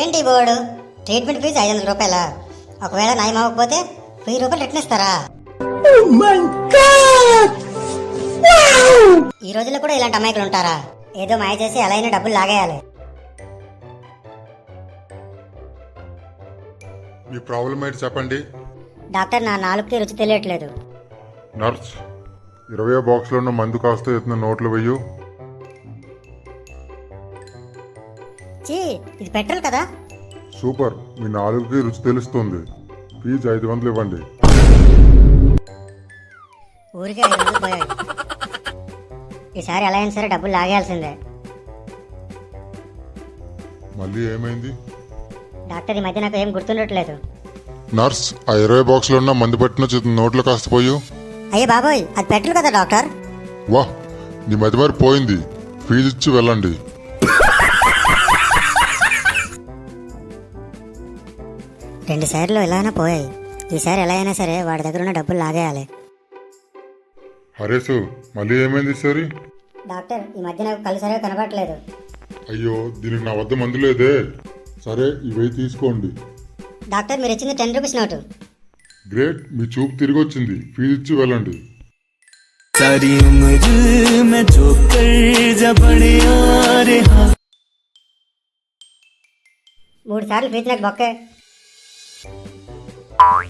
ఏంటి board treatment fee ఐదు వందల రూపాయల? ఒకవేళ నయం అవ్వకపోతే వెయ్యి రూపాయలు రిటర్న్ ఇస్తారా? ఈ రోజుల్లో కూడా ఇలాంటి అమాయకులు ఉంటారా? ఏదో మాయ చేసి ఎలా అయినా డబ్బులు లాగేయాలి. మీ ప్రాబ్లం ఏంటి చెప్పండి? డాక్టర్ నా నాలుగుకి రుచి తెలియట్లేదు. నర్స్ ఇరవై బాక్స్లో ఉన్న మందు కాస్త ఎత్తున నోట్లు వెయ్యు. చీ ఇది పెట్రోల్ కదా? సూపర్. మీ నాలుగుకి రుచి తెలుస్తుంది. ఫీజు ఐదు వందలు ఇవ్వండి. ఊరికే ఐదు వందలు పోయాయి. ఈసారి ఎలా అయినా సరే డబ్బులు లాగేయాల్సిందే. మళ్ళీ ఏమైంది? డాక్టర్ ఈ మధ్య నాకు ఏం గుర్తుండట్లేదు. నర్స్ ఆ ఇరవై బాక్స్లో ఉన్న మందు పట్టిన నోట్లు కాస్త పోయు. అయ్యే బాబోయ్ అది పెట్రోల్ కదా డాక్టర్? వాహ్ నీ మతి మరి పోయింది. ఫీజు ఇచ్చి వెళ్ళండి. రెండు సార్లు ఇలానే పోయాయి. ఈసారి ఎలా అయినా సరే వాడి దగ్గర ఉన్న డబ్బులు లాగేయాలి. అరే సు మళ్ళీ ఏమైంది సోరీ? డాక్టర్ ఈ మధ్య నాకు కళ్ళు సరిగా కనబడట్లేదు అయ్యో దీనికి నా వద్ద మందు లేదే. సరే ఇవే తీసుకోండి. డాక్టర్ మీరు ఇచ్చింది టెన్ రూపీస్ నోటు. గ్రేట్ మీ చూపు తిరిగి వచ్చింది ఫీజు ఇచ్చి వెళ్ళండి. మూడు సార్లు ఫీజు నాకు బొక్కే. Bye.